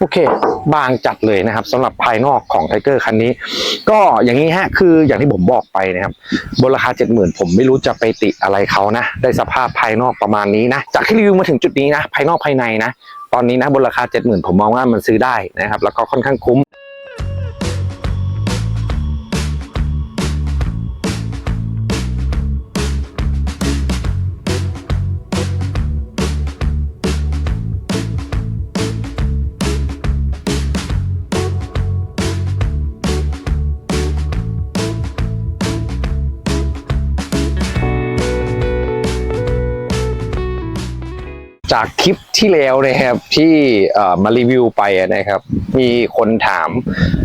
โอเค บางจัดเลยนะครับสำหรับภายนอกของไทเกอร์คันนี้ ก็อย่างนี้ฮะคืออย่างที่ผมบอกไปนะครับบนราคา 70,000 ผมไม่รู้จะไปติอะไรเขานะ ได้สภาพภายนอกประมาณนี้นะ จากที่รีวิวมาถึงจุดนี้นะ ภายนอกภายในนะ ตอนนี้นะบนราคา 70,000 ผมมองว่ามันซื้อได้นะครับ แล้วก็ค่อนข้างคุ้ม จากคลิปที่แล้วนะครับที่มารีวิวไปนะครับ มีคนถาม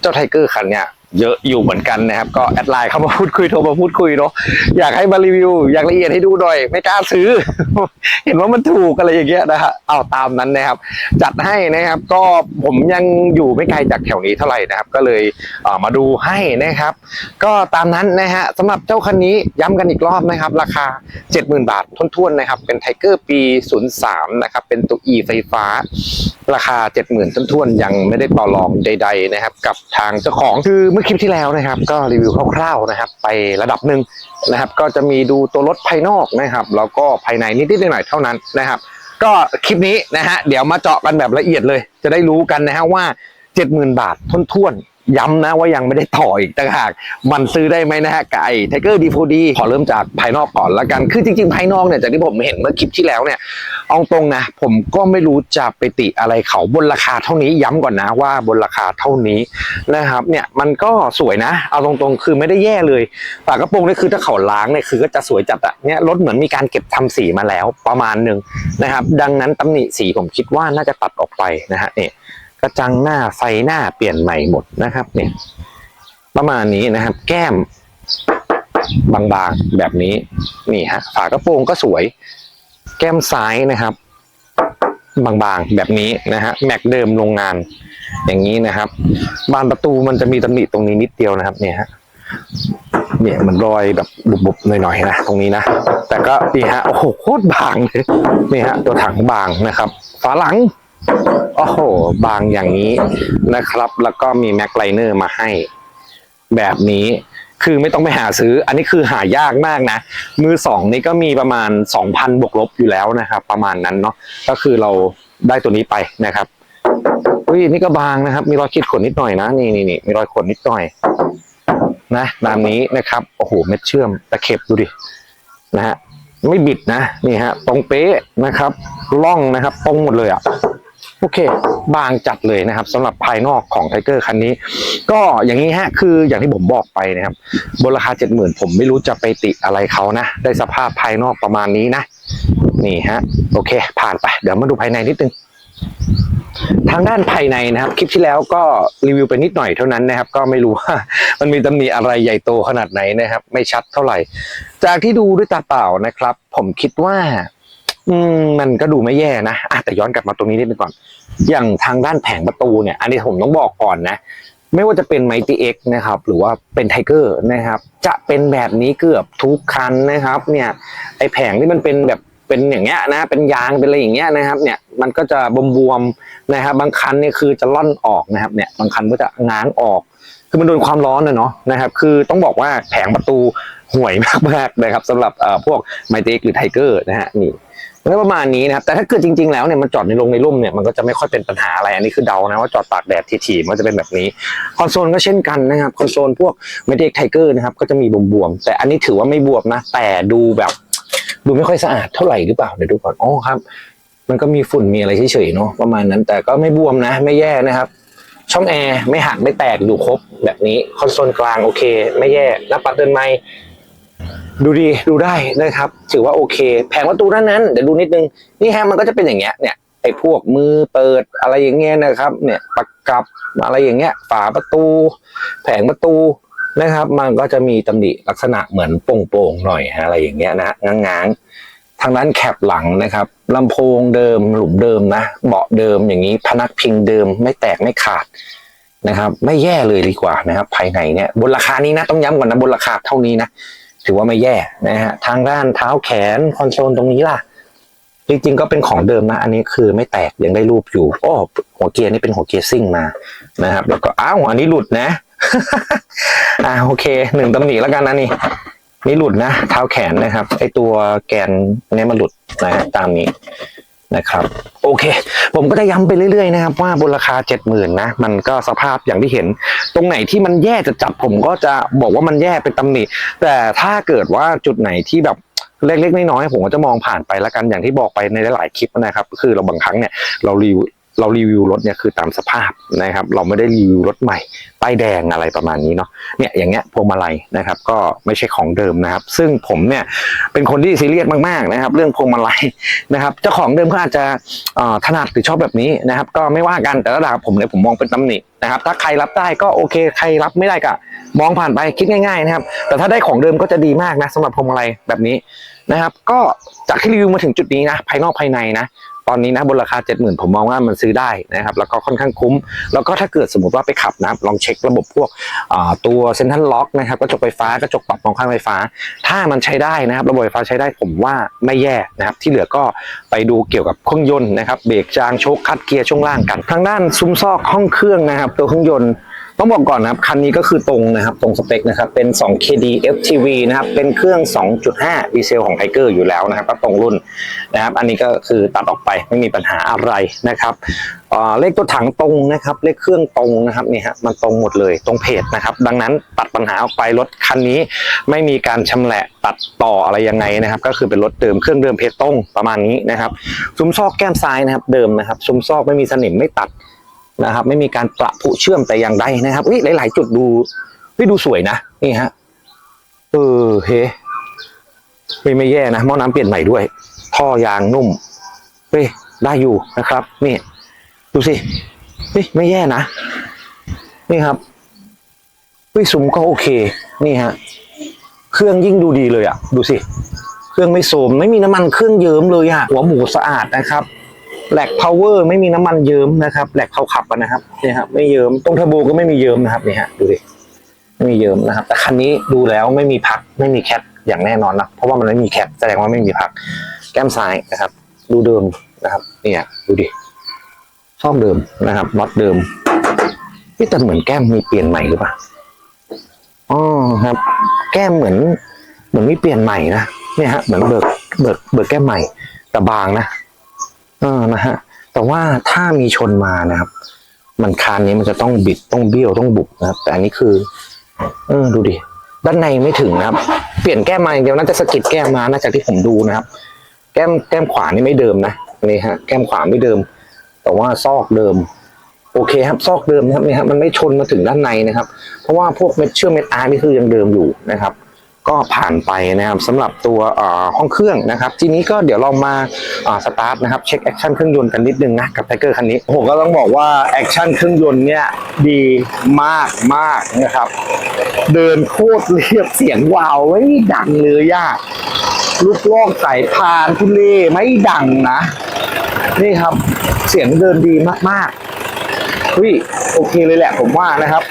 เจ้าไทเกอร์คันเนี้ย เยอะอยู่เหมือนกันนะครับ ก็แอดไลน์เข้ามาพูดคุยโทรมาพูดคุยเนาะอยากให้มารีวิว อยากละเอียดให้ดูหน่อย ไม่กล้าซื้อ เห็นว่ามันถูกอะไรอย่างเงี้ยนะฮะเอาตามนั้นนะครับ จัดให้นะครับ ก็ผมยังอยู่ไม่ไกลจากแถวนี้เท่าไหร่นะครับ ก็เลยเมาดูให้นะครับ ก็ตามนั้นนะฮะสำหรับเจ้าคันนี้ย้ำกันอีกรอบนะครับ ราคา 70,000 บาทท้วนๆนะครับ เป็นไทเกอร์ปี 03 นะครับ เป็นตัว E ไฟฟ้า ราคา 70,000ท้วนๆยังไม่ได้ต่อรองใด ๆ นะครับ กับทางเจ้าของคือเมื่อคลิปที่แล้วนะครับ ก็รีวิวคร่าวๆนะครับ ไประดับหนึ่งนะครับ ก็จะมีดูตัวรถภายนอกนะครับ แล้วก็ภายในนิดๆหน่อยๆเท่านั้นนะครับ ก็คลิปนี้นะฮะเดี๋ยวมาเจาะกันแบบละเอียดเลย จะได้รู้กันนะฮะว่า 70,000 บาทท้วนๆ ย้ำนะว่ายังไม่ได้ต่ออีกต่างหาก มันซื้อได้ไหมนะฮะไก่ไทเกอร์ดีโฟดีขอเริ่มจากภายนอกก่อนละกัน คือจริงๆ ภายนอกเนี่ยจากที่ผมเห็นเมื่อคลิปที่แล้วเนี่ย เอาตรงนะ ผมก็ไม่รู้จะไปติอะไรเขาบนราคาเท่านี้ย้ำก่อนนะว่าบนราคาเท่านี้นะครับ เนี่ยมันก็สวยนะ เอาตรงๆ คือไม่ได้แย่เลยฝากระโปรงนี่คือถ้าเขาล้างเนี่ยคือก็จะสวยจัดอะเนี่ยรถเหมือนมีการเก็บทำสีมาแล้วประมาณหนึ่งนะครับ ดังนั้นตำหนิสีผมคิดว่าน่าจะตัดออกไปนะฮะเนี่ย กระจังหน้าไฟหน้าเปลี่ยนใหม่หมดนะครับเนี่ยประมาณนี้นะครับ แก้มบางๆแบบนี้นี่ฮะฝากระโปรงก็สวย แก้มซ้ายนะครับ บางๆแบบนี้นะฮะแม็กเดิมโรงงานอย่างนี้นะครับ บานประตูมันจะมีตำหนิตรงนี้นิดเดียวนะครับ เนี่ยฮะเนี่ยมันรอยแบบบุบๆหน่อยๆนะตรงนี้นะแต่ก็นี่ฮะโอ้โหโคตรบางเลยนี่ฮะตัวถังบางนะครับ ฝาหลัง โอ้โห บางอย่างนี้นะครับ แล้วก็มีแม็กไลเนอร์มาให้ แบบนี้คือไม่ต้องไปหาซื้อ อันนี้คือหายากมากนะ มือสองนี่ก็มีประมาณ 2,000บวกลบอยู่แล้วนะครับ ประมาณนั้นเนาะก็คือเราได้ตัวนี้ไปนะครับอุ้ยนี่ก็บางนะครับ มีรอยขีดข่วนนิดหน่อยนะนี่นี่นี่มีรอยข่วนนิดหน่อย นะตามนี้นะครับโอ้โหเม็ดเชื่อมตะเข็บดูดินะฮะไม่บิดนะนี่ฮะตรงเป๊ะนะครับล่องนะครับตรงหมดเลยอะ อเค บางจัดเลยนะครับสำหรับภายนอกของไทเกอร์คันนี้ ก็อย่างนี้ฮะคืออย่างที่ผมบอกไปนะครับบนราคา 70,000 ผมไม่รู้จะไปติอะไรเขานะ ได้สภาพภายนอกประมาณนี้นะ นี่ฮะ โอเค ผ่านไป เดี๋ยวมาดูภายในนิดนึงทางด้านภายในนะครับ คลิปที่แล้วก็รีวิวไปนิดหน่อยเท่านั้นนะครับ ก็ไม่รู้ว่ามันมีตำหนิอะไรใหญ่โตขนาดไหนนะครับ ไม่ชัดเท่าไหร่ จากที่ดูด้วยตาเปล่านะครับ ผมคิดว่า อืมมันก็ดูไม่แย่นะอะแต่ย้อนกลับมาตรงนี้นิดนึงก่อน อย่างทางด้านแผงประตูเนี่ย อันนี้ผมต้องบอกก่อนนะ ไม่ว่าจะเป็น Mighty X นะครับ หรือว่าเป็นไทเกอร์นะครับ จะเป็นแบบนี้เกือบทุกคันนะครับ เนี่ย ไอแผงที่มันเป็นแบบเป็นอย่างเงี้ยนะ เป็นยางเป็นอะไรอย่างเงี้ยนะครับ เนี่ย มันก็จะบวมๆนะครับ บางคันเนี่ยคือจะล่อนออกนะครับ เนี่ย บางคันก็จะง้างออก คือมันโดนความร้อนนะเนาะนะครับ คือต้องบอกว่าแผงประตูห่วยมากๆนะครับสำหรับพวก Mighty X หรือไทเกอร์นะฮะนี่ ก็ประมาณนี้นะครับ แต่ถ้าเกิดจริง ๆ แล้วเนี่ยมันจอดในโรงในร่มเนี่ยมันก็จะไม่ค่อยเป็นปัญหาอะไร อันนี้คือเดานะว่าจอดตากแดดถี่ๆมันจะเป็นแบบนี้ คอนโซลก็เช่นกันนะครับ คอนโซลพวกไมเด็กไทเกอร์นะครับก็จะมีบวมๆ แต่อันนี้ถือว่าไม่บวมนะ แต่ดูแบบดูไม่ค่อยสะอาดเท่าไหร่หรือเปล่า เดี๋ยวดูก่อน อ๋อครับ มันก็มีฝุ่นมีอะไรเฉยๆเนาะประมาณนั้น แต่ก็ไม่บวมนะ ไม่แย่นะครับ ช่องแอร์ไม่หักไม่แตกอยู่ครบแบบนี้ คอนโซลกลางโอเค ไม่แย่หน้าปัดเดินไม้ ดูดีดูได้นะครับ ถือว่าโอเค แผงประตูด้านนั้นเดี๋ยวดูนิดนึงนี่ฮะมันก็จะเป็นอย่างเงี้ยเนี่ยไอ้พวกมือเปิดอะไรอย่างเงี้ยนะครับ เนี่ยประกับอะไรอย่างเงี้ย ฝาประตู แผงประตูนะครับ มันก็จะมีตำหนิลักษณะเหมือนโป่งๆหน่อยฮะอะไรอย่างเงี้ยนะง้างๆทางด้านแคปหลังนะครับลำโพงเดิมหลุมเดิมนะเบาะเดิมอย่างนี้พนักพิงเดิมไม่แตกไม่ขาดนะครับ ไม่แย่เลยดีกว่านะครับ ภายในเนี่ยบนราคานี้นะต้องย้ำก่อนนะบนราคาเท่านี้นะ ถือว่าไม่แย่นะฮะทางด้านเท้าแขนคอนโซลตรงนี้ล่ะ จริงๆก็เป็นของเดิมนะ อันนี้คือไม่แตกยังได้รูปอยู่โอ้หัวเกียร์นี่เป็นหัวเกียร์ซิ่งมานะครับ แล้วก็อ้าวอันนี้หลุดนะ อ่าโอเคหนึ่งตำหนิแล้วกันนะนี่นี่หลุดนะ เท้าแขนนะครับไอตัวแกนเนี่ยมันหลุดนะตามนี้ นะครับ โอเค ผมก็จะย้ำไปเรื่อยๆนะครับ ว่าบนราคาเจ็ดหมื่นนะมันก็สภาพอย่างที่เห็น ตรงไหนที่มันแย่จะจับผมก็จะบอกว่ามันแย่เป็นตำหนิ แต่ถ้าเกิดว่าจุดไหนที่แบบเล็กๆน้อยๆผมก็จะมองผ่านไปแล้วกันอย่างที่บอกไปในหลายๆคลิปนะครับ คือเราบางครั้งเนี่ยเรารีว เรารีวิวรถเนี่ยคือตามสภาพนะครับ เราไม่ได้รีวิวรถใหม่ป้ายแดงอะไรประมาณนี้เนาะเนี่ยอย่างเงี้ยพวงมาลัยนะครับ ก็ไม่ใช่ของเดิมนะครับ ซึ่งผมเนี่ยเป็นคนที่ซีเรียสมากๆนะครับ เรื่องพวงมาลัยนะครับ เจ้าของเดิมเขาอาจจะถนัดหรือชอบแบบนี้นะครับ ก็ไม่ว่ากันแต่ระดับผมเนี่ยผมมองเป็นตำหนินะครับ ถ้าใครรับได้ก็โอเค ใครรับไม่ได้ก็มองผ่านไปคิดง่าย ๆ นะครับ แต่ถ้าได้ของเดิมก็จะดีมากนะสำหรับพวงมาลัยแบบนี้ นะครับ ก็จากที่รีวิวมาถึงจุดนี้นะ ภายนอกภายในนะตอนนี้นะบนราคา 70,000 ผมมองว่ามันซื้อได้นะครับ แล้วก็ค่อนข้างคุ้ม แล้วก็ถ้าเกิดสมมติว่าไปขับนะลองเช็คระบบพวกตัวเซ็นทรัลล็อกนะครับกระจกไฟฟ้ากระจกปรับมองข้างไฟฟ้า ถ้ามันใช้ได้นะครับ ระบบไฟฟ้าใช้ได้ผมว่าไม่แย่นะครับ ที่เหลือก็ไปดูเกี่ยวกับเครื่องยนต์นะครับเบรกจางโชคคัดเกียร์ช่วงล่างกันทางด้านซุ้มซอกห้องเครื่องนะครับ ตัวเครื่องยนต์ ต้องบอกก่อนนะครับ คันนี้ก็คือตรงนะครับ ตรงสเปคนะครับ เป็น 2 KD FTV นะครับ เป็นเครื่อง 2.5 ดีเซลของไทเกอร์อยู่แล้วนะครับ ก็ตรงรุ่นนะครับ อันนี้ก็คือตัดออกไปไม่มีปัญหาอะไรนะครับเลขตัวถังตรงนะครับ เลขเครื่องตรงนะครับนี่ฮะมันตรงหมดเลยตรงเพจนะครับ ดังนั้นตัดปัญหาออกไปรถคันนี้ ไม่มีการชำแหละตัดต่ออะไรยังไงนะครับ ก็คือเป็นรถเดิมเครื่องเดิมเพจตรงประมาณนี้นะครับซุ้มซอกแก้มซ้ายนะครับ เดิมนะครับซุ้มซอกไม่มีสนิมไม่ตัด นะครับ ไม่มีการประผุเชื่อมแต่อย่างใดนะครับอุ้ยหลาย ๆ จุดดูเฮ้ยดูสวยนะนี่ฮะเออเฮ้เฮ้ยไม่แย่นะหม้อน้ำเปลี่ยนใหม่ด้วย ท่อยางนุ่มเฮ้ยได้อยู่นะครับ นี่ ดูสิเฮ้ยไม่แย่นะ นี่ครับเฮ้ยซุ้มก็โอเค นี่ฮะเครื่องยิ่งดูดีเลยอะ ดูสิ เครื่องไม่โสมไม่มีน้ำมันเครื่องเยิ้มเลยอะหัวหมูสะอาดนะครับ แหลกพาวเวอร์ไม่มีน้ำมันเยิ้มนะครับแหลกเขาขับนะครับนี่ครับไม่เยิ้มตรงเทอร์โบก็ไม่มีเยิ้มนะครับนี่ฮะดูดิไม่มีเยิ้มนะครับ แต่คันนี้ดูแล้วไม่มีพักไม่มีแคทอย่างแน่นอนนะเพราะว่ามันไม่มีแคทแสดงว่าไม่มีพัก แก้มซ้ายนะครับ ดูเดิมนะครับนี่ยดูดิซ่อมเดิมนะครับน็อตเดิมนี่แต่เหมือนแก้มมีเปลี่ยนใหม่หรือเปล่าอ๋อครับ แก้มเหมือน เหมือนมีเปลี่ยนใหม่นะเนี่ยฮะเหมือนเบิกเบิกเบิกแก้มใหม่แต่บางนะ เออนะฮะแต่ว่าถ้ามีชนมานะครับ มันคานนี้มันจะต้องบิดต้องเบี้ยวต้องบุบนะครับ แต่อันนี้คือ เออดูดิด้านในไม่ถึงนะครับ เปลี่ยนแก้มมาอย่างเดียวน่าจะสะกิดแก้มมานะจากที่ผมดูนะครับ แก้มแก้มขวานี่ไม่เดิมนะนี่ฮะแก้มขวาไม่เดิม แต่ว่าซอกเดิม โอเคครับ ซอกเดิมนะครับนี่ฮะมันไม่ชนมาถึงด้านในนะครับ เพราะว่าพวกเม็ดเชื่อมเม็ดอาร์นี่คือยังเดิมอยู่นะครับ ก็ผ่านไปนะครับสำหรับตัวห้องเครื่องนะครับ ทีนี้ก็เดี๋ยวเรามาสตาร์ทนะครับเช็คแอคชั่นเครื่องยนต์กันนิดนึงนะกับไทเกอร์คันนี้ผมก็ต้องบอกว่าแอคชั่นเครื่องยนต์เนี่ยดีมากมากนะครับ เดินโคตรเรียบเสียงวาวไม่ดังเลยย่าลูกลอกสายพานทุเลไม่ดังนะ นี่ครับเสียงเดินดีมากๆเฮ้ยโอเคเลยแหละผมว่านะครับ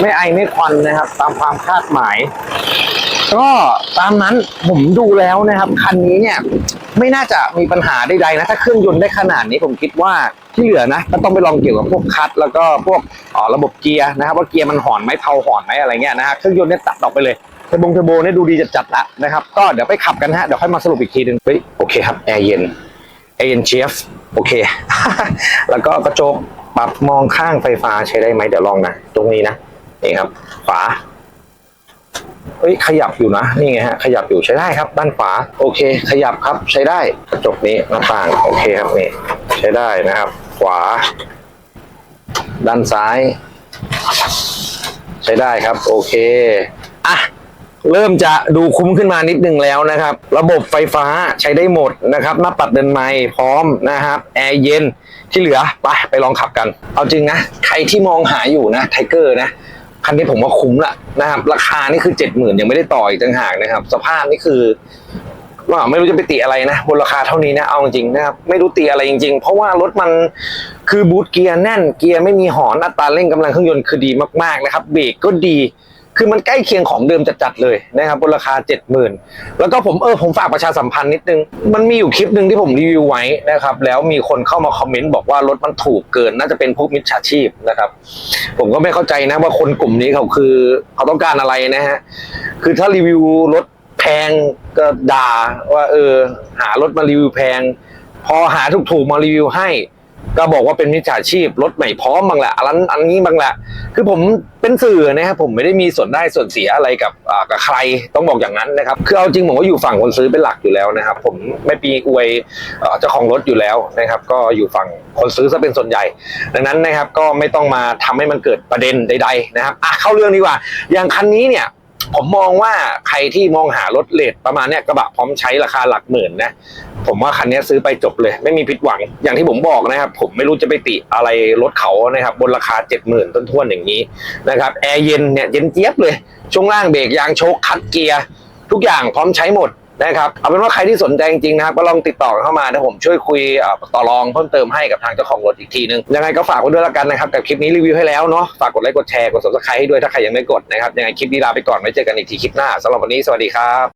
ไม่ไอไม่ควันนะครับ ตามความคาดหมาย ก็ตามนั้นผมดูแล้วนะครับ คันนี้เนี่ยไม่น่าจะมีปัญหาใดๆนะ ถ้าเครื่องยนต์ได้ขนาดนี้ผมคิดว่าที่เหลือนะก็ต้องไปลองเกี่ยวกับพวกคัทแล้วก็พวกอ่อระบบเกียร์นะครับว่าเกียร์มันหอนไหมเผาหอนไหมอะไรเงี้ยนะฮะเครื่องยนต์เนี่ยตัดออกไปเลยเทอร์โบงเทอร์โบเนี่ยดูดีจัดๆละนะครับ ก็เดี๋ยวไปขับกันฮะเดี๋ยวค่อยมาสรุปอีกทีหนึ่งเฮ้ยโอเคครับแอร์เย็นแอร์เย็นเชฟโอเค แล้วก็กระจกปรับมองข้างไฟฟ้าใช้ได้ไหมเดี๋ยวลองนะตรงนี้นะนี่ครับขวา เฮ้ยขยับอยู่นะนี่ไงฮะขยับอยู่ใช้ได้ครับ ด้านขวาโอเค ขยับครับใช้ได้กระจกนี้หน้าต่างโอเคครับนี่ใช้ได้นะครับ ขวา ด้านซ้าย ใช้ได้ครับ โอเคอะเริ่มจะดูคุ้มขึ้นมานิดนึงแล้วนะครับ ระบบไฟฟ้าใช้ได้หมดนะครับ หน้าปัดเดินไม้พร้อมนะครับ แอร์เย็นที่เหลือ ไปไปลองขับกัน เอาจริงนะ ใครที่มองหาอยู่นะไทเกอร์นะ คันนี้ผมว่าคุ้มละนะครับ ราคานี่คือเจ็ดหมื่นยังไม่ได้ต่ออีกต่างหากนะครับ สภาพนี่คือว่าไม่รู้จะไปตีอะไรนะบนราคาเท่านี้นะเอาจริงนะครับไม่รู้ตีอะไรจริง ๆ เพราะว่ารถมันคือบูทเกียร์แน่นเกียร์ไม่มีหอนอัตราเร่งกำลังเครื่องยนต์คือดีมากๆนะครับเบรกก็ดี คือมันใกล้เคียงของเดิมจัดๆเลยนะครับบนราคา 70,000 แล้วก็ผมเออผมฝากประชาสัมพันธ์นิดนึง มันมีอยู่คลิปหนึ่งที่ผมรีวิวไว้นะครับ แล้วมีคนเข้ามาคอมเมนต์บอกว่ารถมันถูกเกิน น่าจะเป็นพวกมิจฉาชีพนะครับ ผมก็ไม่เข้าใจนะว่าคนกลุ่มนี้เขาคือเขาต้องการอะไรนะฮะ คือถ้ารีวิวรถแพงก็ด่าว่าเออหารถมารีวิวแพง พอหาถูกๆมารีวิวให้ ก็บอกว่าเป็นมิจฉาชีพรถใหม่พร้อมบางแหละอันอันนี้บางแหละคือผมเป็นสื่อนะครับผมไม่ได้มีส่วนได้ส่วนเสียอะไรกับกับใครต้องบอกอย่างนั้นนะครับคือเอาจริงผมก็อยู่ฝั่งคนซื้อเป็นหลักอยู่แล้วนะครับ ผมไม่ปีอวยเจ้าของรถอยู่แล้วนะครับ ก็อยู่ฝั่งคนซื้อซะเป็นส่วนใหญ่ ดังนั้นนะครับก็ไม่ต้องมาทำให้มันเกิดประเด็นใด ๆ นะครับอะเข้าเรื่องดีกว่า อย่างคันนี้เนี่ย ผมมองว่าใครที่มองหารถเลทประมาณเนี้ยกระบะพร้อมใช้ราคาหลักหมื่นนะผมว่าคันนี้ซื้อไปจบเลย ไม่มีผิดหวังอย่างที่ผมบอกนะครับ ผมไม่รู้จะไปติอะไรรถเขานะครับ บนราคาเจ็ดหมื่นต้นทวนๆอย่างนี้นะครับแอร์เย็นเนี่ยเย็นเจี๊ยบเลย ช่วงล่างเบรกยางโชคคัดเกียร์ทุกอย่างพร้อมใช้หมด นะครับเอาเป็นว่าใครที่สนใจจริงๆนะครับก็ลองติดต่อเข้ามานะผมช่วยคุยต่อรองเพิ่มเติมให้กับทางเจ้าของรถอีกทีนึงยังไงก็ฝากไว้ด้วยละกันนะครับกับคลิปนี้รีวิวให้แล้วเนาะฝากกดไลค์กดแชร์กด subscribe ให้ด้วยถ้าใครยังไม่กดนะครับยังไงคลิปนี้ลาไปก่อนไว้เจอกันอีกทีคลิปหน้าสำหรับวันนี้สวัสดีครับ